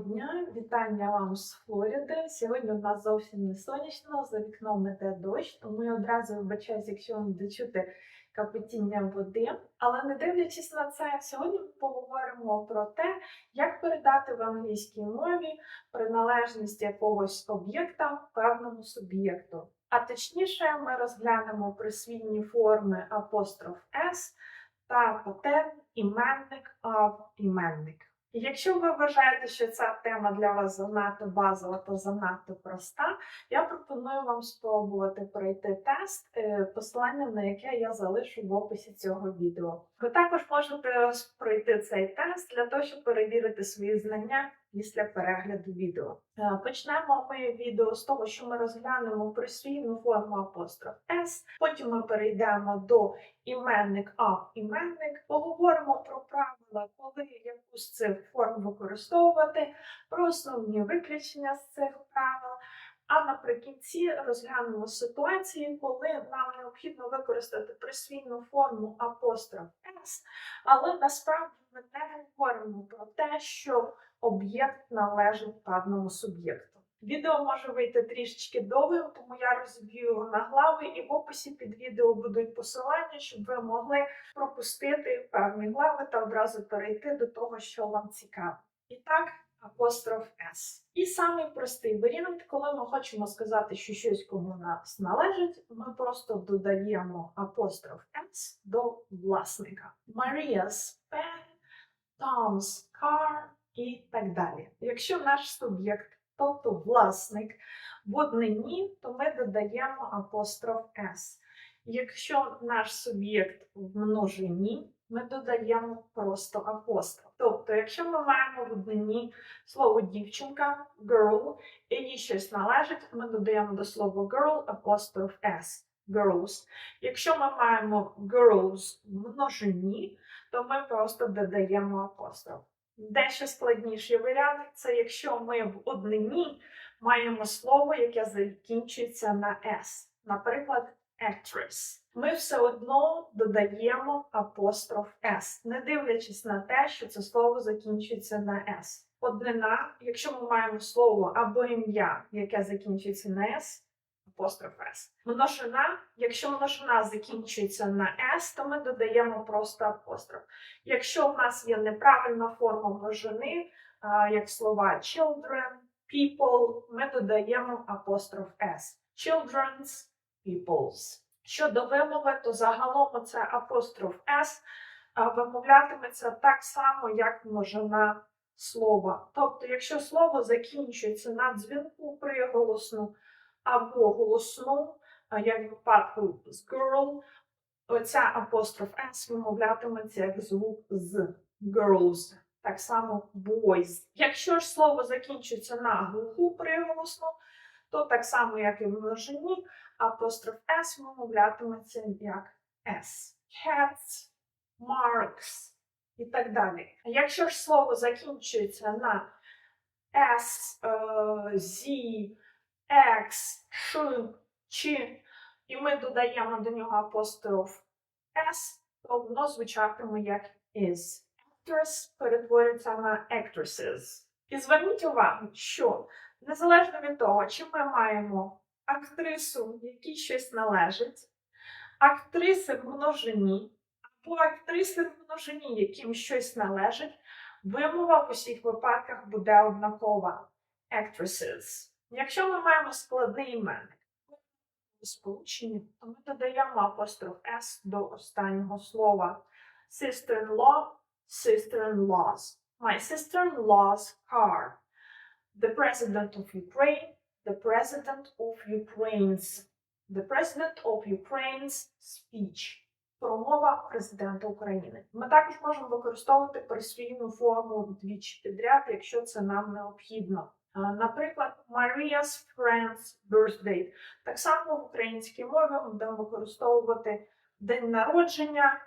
дня, вітання вам з Флориди. Сьогодні у нас зовсім не сонячно, за вікном іде дощ, тому я одразу вибачаюсь, якщо вам буде капотіння води. Але не дивлячись на це, сьогодні ми поговоримо про те, як передати в англійській мові приналежність якогось об'єкта певному суб'єкту. А точніше, ми розглянемо присвійні форми апостроф S та патерн іменник або іменник. Якщо ви вважаєте, що ця тема для вас занадто базова та занадто проста, я пропоную вам спробувати пройти тест, е, посилання на яке я залишу в описі цього відео. Ви також можете пройти цей тест для того, щоб перевірити свої знання після перегляду відео. Е, Почнемо ми відео з того, що ми розглянемо присвійну форму апостроф S, потім ми перейдемо до іменник а іменник, поговоримо про правила, коли яку з цих форм використовувати, про основні виключення з цих правил. А наприкінці розглянемо ситуації, коли нам необхідно використати присвійну форму апостроф S, але насправді ми не говоримо про те, що об'єкт належить певному суб'єкту. Відео може вийти трішечки довгим, тому я розіб'ю його на глави, і в описі під відео будуть посилання, щоб ви могли пропустити певні глави та одразу перейти до того, що вам цікаво. І так, апостроф S. І самий простий варіант, коли ми хочемо сказати, що щось кому нас належить, ми просто додаємо апостроф S до власника. Maria's pen, Tom's car і так далі. Якщо наш суб'єкт, тобто власник, в однині, то ми додаємо апостроф S. Якщо наш суб'єкт в множині, ми додаємо просто апостроф. Тобто, якщо ми маємо в однині слово дівчинка, girl, і їй щось належить, ми додаємо до слова girl апостроф S. Girls. Якщо ми маємо girls в множині, то ми просто додаємо апостроф. Дещо складніший варіант це якщо ми в однині маємо слово, яке закінчується на S. Наприклад, actress. Ми все одно додаємо апостроф S, не дивлячись на те, що це слово закінчується на S. Однина, якщо ми маємо слово або ім'я, яке закінчується на S, апостроф S. Множина, якщо множина закінчується на S, то ми додаємо просто апостроф. Якщо в нас є неправильна форма множини, як слова children, people, ми додаємо апостроф S. Children's, people's. Щодо вимови, то загалом це апостроф а, вимовлятиметься так само, як множина слова. Тобто, якщо слово закінчується на дзвінку приголосну або голосну, як в випадку з girl, оця апостроф S вимовлятиметься як звук з girls. Так само boys. Якщо ж слово закінчується на глуху приголосну, то так само, як і в множині, апостроф S вимовлятиметься як S. Cats, marks і так далі. Якщо ж слово закінчується на S, е, Z, X, Ш, Ч, і ми додаємо до нього апостроф S, то воно звучатиме як is. Actress перетворюється на actresses. І зверніть увагу, що незалежно від того, чи ми маємо актрису, якій щось належить, актриси в множині, або актриси в множині, яким щось належить, вимова в усіх випадках буде однакова. Actresses. Якщо ми маємо складний іменник, сполучення, то ми додаємо апостроф S до останнього слова. Sister-in-law, sister-in-laws. My sister-in-law's car. The president of Ukraine, the president of Ukraine's. The president of Ukraine's speech. Промова президента України. Ми також можемо використовувати присвійну форму двічі підряд, якщо це нам необхідно. Е, Наприклад, Maria's friend's birthday. Так само в українській мові будемо використовувати день народження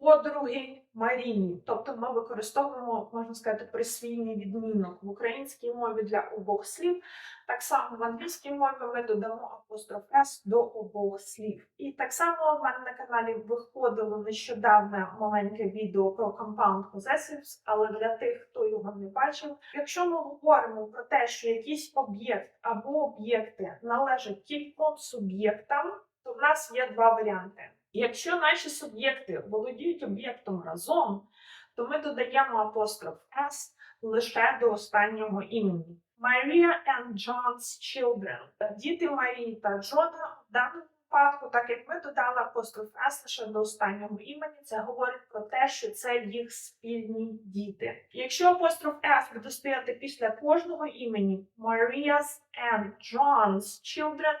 подруги Маріні. Тобто ми використовуємо, можна сказати, присвійний відмінок в українській мові для обох слів. Так само в англійській мові ми додамо апостроф S до обох слів. І так само в мене на каналі виходило нещодавне маленьке відео про compound possessives, але для тих, хто його не бачив, якщо ми говоримо про те, що якийсь об'єкт або об'єкти належать кільком суб'єктам, то в нас є два варіанти. Якщо наші суб'єкти володіють об'єктом разом, то ми додаємо апостроф S лише до останнього імені. Maria and John's children. Діти Марії та Джона в даному випадку, так як ми додали апостроф S лише до останнього імені, це говорить про те, що це їх спільні діти. Якщо апостроф S буде стояти після кожного імені Maria's and John's children,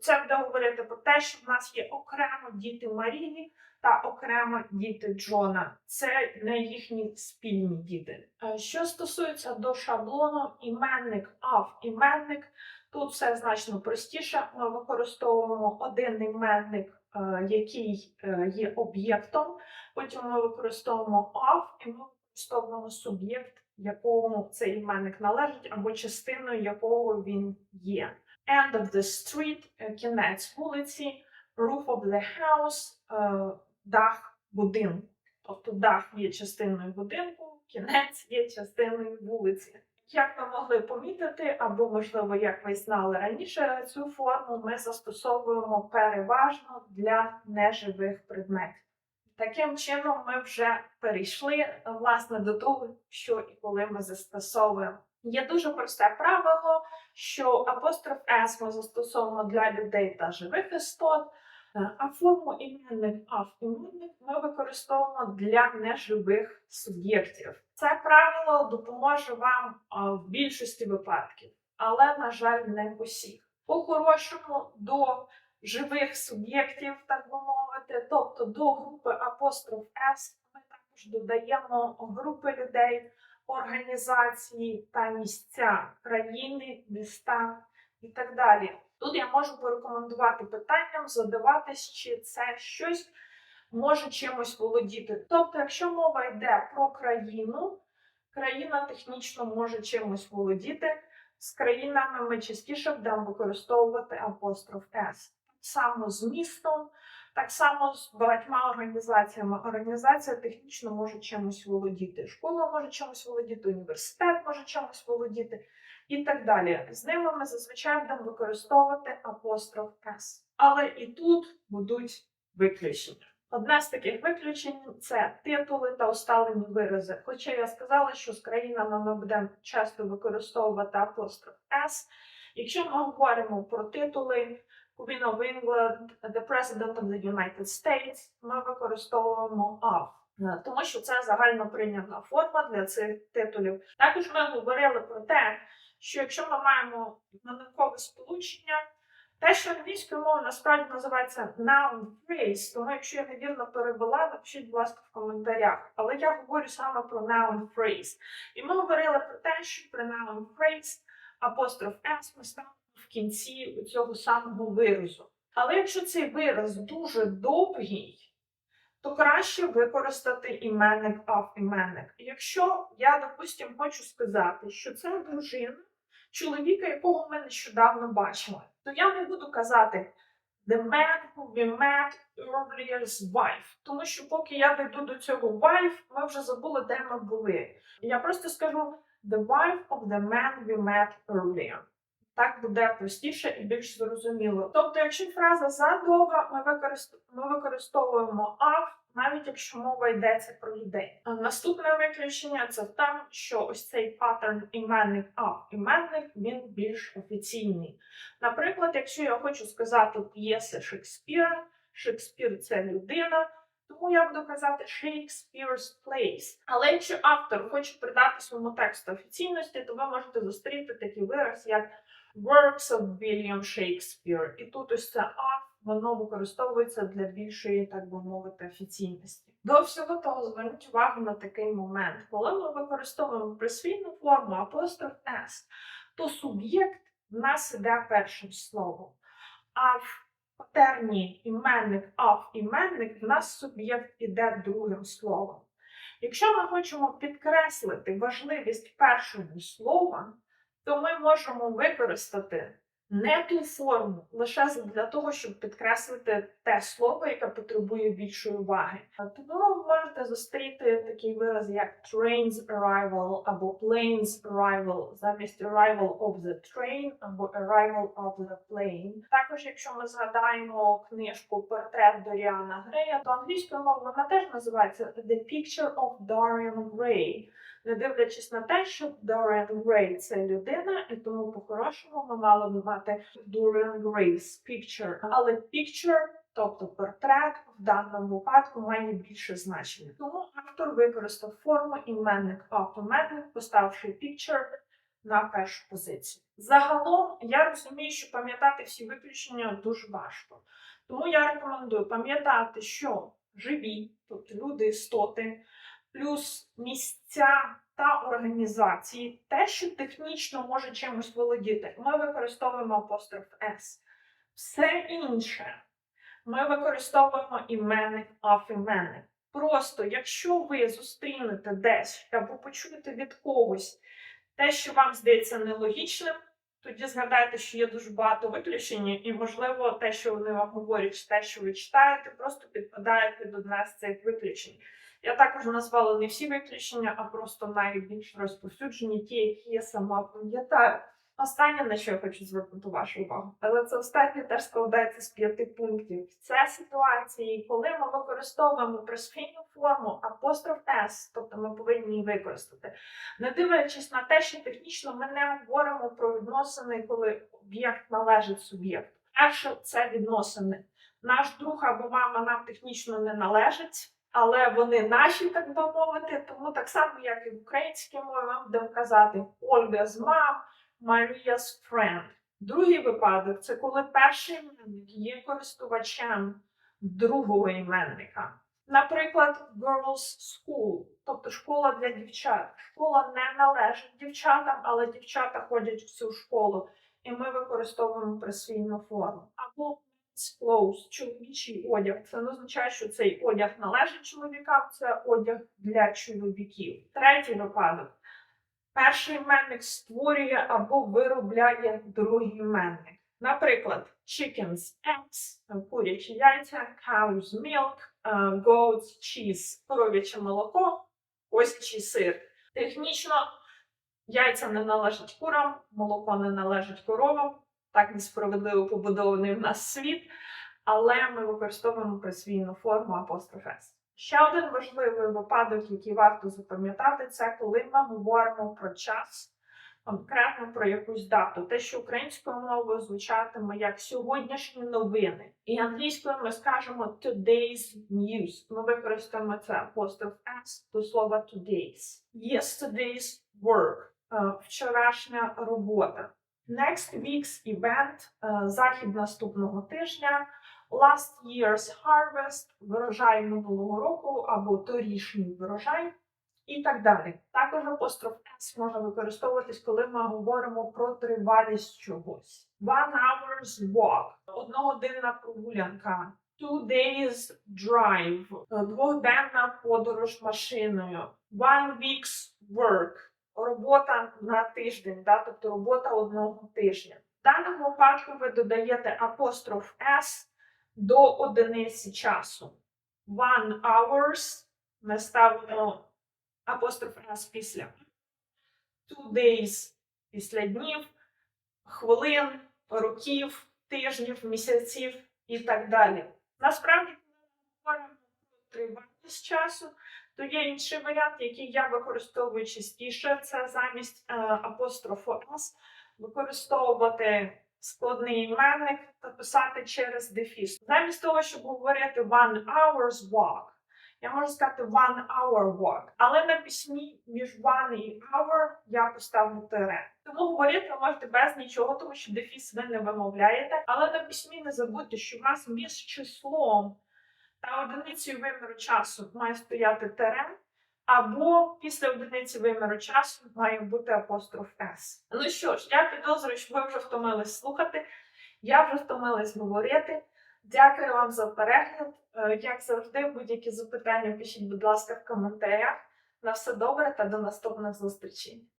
це буде говорити про те, що в нас є окремо діти Марії та окремо діти Джона. Це не їхні спільні діти. Е, Що стосується до шаблону, іменник ав іменник, тут все значно простіше. Ми використовуємо один іменник, е, який е, є об'єктом. Потім ми використовуємо ав і ми використовуємо суб'єкт, якому цей іменник належить, або частиною якого він є. End of the street – е, кінець вулиці, roof of the house е, – дах будинку. Тобто дах є частиною будинку, кінець є частиною вулиці. Як ви могли помітити, або, можливо, як ви знали раніше, цю форму ми застосовуємо переважно для неживих предметів. Таким чином, ми вже перейшли власне до того, що і коли ми застосовуємо. Є дуже просте правило, що апостроф S ми застосовуємо для людей та живих істот, е, а форму іменник ав іменник ми використовуємо для неживих суб'єктів. Це правило допоможе вам в більшості випадків, але, на жаль, не усіх. По-хорошому до живих суб'єктів, так би мовити, тобто до групи апостроф S ми також додаємо групи людей, організації та місця, країни, міста і так далі. Тут я можу порекомендувати питанням задаватись, чи це щось може чимось володіти. Тобто, якщо мова йде про країну, країна технічно може чимось володіти. З країнами ми частіше будемо використовувати апостроф S. Само з містом, так само з багатьма організаціями. Організація технічно може чимось володіти. Школа може чимось володіти, університет може чимось володіти і так далі. З ними ми зазвичай будемо використовувати апостроф S. Але і тут будуть виключення. Одне з таких виключень це титули та усталені вирази. Хоча я сказала, що з країнами ми будемо часто використовувати апостроф S. Якщо ми говоримо про титули Queen of England, The President of the United States, ми використовуємо AF. Е, Тому що це загально прийнята форма для цих титулів. Також ми говорили про те, що якщо ми маємо іменникове сполучення, те, що англійською мовою насправді називається noun phrase, тому якщо я невірно перевела, напишіть, будь ласка, в коментарях. Але я говорю саме про noun phrase. І ми говорили про те, що при noun phrase апостроф S ми ставимо в кінці цього самого виразу. Але якщо цей вираз дуже довгий, то краще використати іменник ав іменник. Якщо я, допустимо, хочу сказати, що це дружина чоловіка, якого ми нещодавно бачили, то я не буду казати the man who we met earlier's wife, тому що поки я дійду до цього wife, ми вже забули, де ми були. Я просто скажу the wife of the man we met earlier. Так буде простіше і більш зрозуміло. Тобто, якщо фраза задовга, ми, ми використовуємо «ав», навіть якщо мова йдеться про людей. Наступне виключення це в тому, що ось цей паттерн іменник «ав» іменник він більш офіційний. Наприклад, якщо я хочу сказати п'єси Шекспіра, Шекспір це людина. Тому я буду казати Shakespeare's Plays. Але якщо автор хоче придати своєму тексту офіційності, то ви можете зустріти такий вираз, як Works of William Shakespeare. І тут ось це «а», воно використовується для більшої, так би мовити, офіційності. До всього того, зверніть увагу на такий момент. Коли ми використовуємо присвійну форму апостроф S, то суб'єкт в нас іде першим словом. А в В термі іменник of іменник в нас суб'єкт іде другим словом. Якщо ми хочемо підкреслити важливість першого слова, то ми можемо використати не ту форму лише для того, щоб підкреслити те слово, яке потребує більшої уваги. Тому ви можете зустріти такий вираз, як train's arrival або plane's arrival замість arrival of the train або arrival of the plane. Також, якщо ми згадаємо книжку Портрет Доріана Грея, то англійською мовою вона теж називається The Picture of Dorian Gray не дивлячись на те, що Dorian Gray – це людина, і тому по-хорошому ми мали б мати Dorian Gray's picture. Але picture, тобто портрет, в даному випадку має більше значення. Тому автор використав форму іменник of іменник, поставивши picture на першу позицію. Загалом я розумію, що пам'ятати всі виключення дуже важко. Тому я рекомендую пам'ятати, що живі, тобто люди, істоти, плюс місця та організації, те, що технічно може чимось володіти, ми використовуємо апостроф S. Все інше ми використовуємо іменник of іменник. Просто, якщо ви зустрінете десь або почуєте від когось те, що вам здається нелогічним, тоді згадайте, що є дуже багато виключень, і, можливо, те, що вони вам говорять, те, що ви читаєте, просто підпадає під одне з цих виключень. Я також назвала не всі виключення, а просто найбільш розповсюджені, ті, які я сама пам'ятаю. Останнє, на що я хочу звернути вашу увагу, але це останнє теж складається з п'яти пунктів. Це ситуації, коли ми використовуємо присхильну форму апостроф S, тобто ми повинні її використати, не дивлячись на те, що технічно ми не говоримо про відносини, коли об'єкт належить суб'єкту. Перше це відносини. Наш друг або мама нам технічно не належить але вони наші, так би мовити. Тому так само, як і в українській мові, ми будемо казати Ольга's mom, Maria's friend. Другий випадок це коли перший іменник є користувачем другого іменника. Наприклад, girls school, тобто школа для дівчат. Школа не належить дівчатам, але дівчата ходять в цю школу, і ми використовуємо присвійну форму. Або clothes, чоловічий одяг. Це не означає, що цей одяг належить чоловікам, це одяг для чоловіків. Третій випадок. Перший іменник створює або виробляє другий іменник. Наприклад, chickens, eggs, курячі яйця, cow's milk, uh, goat's cheese, коров'яче молоко, осячий сир. Технічно яйця не належать курам, молоко не належить коровам, так несправедливо побудований в нас світ, але ми використовуємо присвійну форму апостроф «с». Ще один важливий випадок, який варто запам'ятати, це коли ми говоримо про час, конкретно про якусь дату. Те, що українською мовою звучатиме як сьогоднішні новини. І англійською ми скажемо today's news. Ми використаємо це апостроф S до слова today's. Yesterday's work. е, Вчорашня робота. Next week's event е, захід наступного тижня, last year's harvest, врожай минулого року або торішній врожай і так далі. Також апостроф S може використовуватись, коли ми говоримо про тривалість чогось. One hour's walk, одногодинна прогулянка. Two days drive, е, двохденна подорож машиною. One week's work робота на тиждень, да, тобто робота одного тижня. В даному випадку ви додаєте апостроф S до одиниці часу. One hours ми ставимо апостроф S після two days після днів, хвилин, років, тижнів, місяців і так далі. Насправді, ми говоримо про тривалість часу, то є інший варіант, який я використовую частіше. Це замість е, апострофу S використовувати складний іменник та писати через дефіс. Замість того, щоб говорити one hour's walk, я можу сказати one hour walk. Але на письмі між one і hour я поставлю тире. Тому говорити ви можете без нічого, тому що дефіс ви не вимовляєте. Але на письмі не забудьте, що в нас між числом та одиницею виміру часу має стояти тире, або після одиниці виміру часу має бути апостроф S. Ну що ж, я підозрюю, що ви вже втомились слухати, я вже втомилась говорити. Дякую вам за перегляд. Е, Як завжди, будь-які запитання пишіть, будь ласка, в коментарях. На все добре та до наступних зустрічей.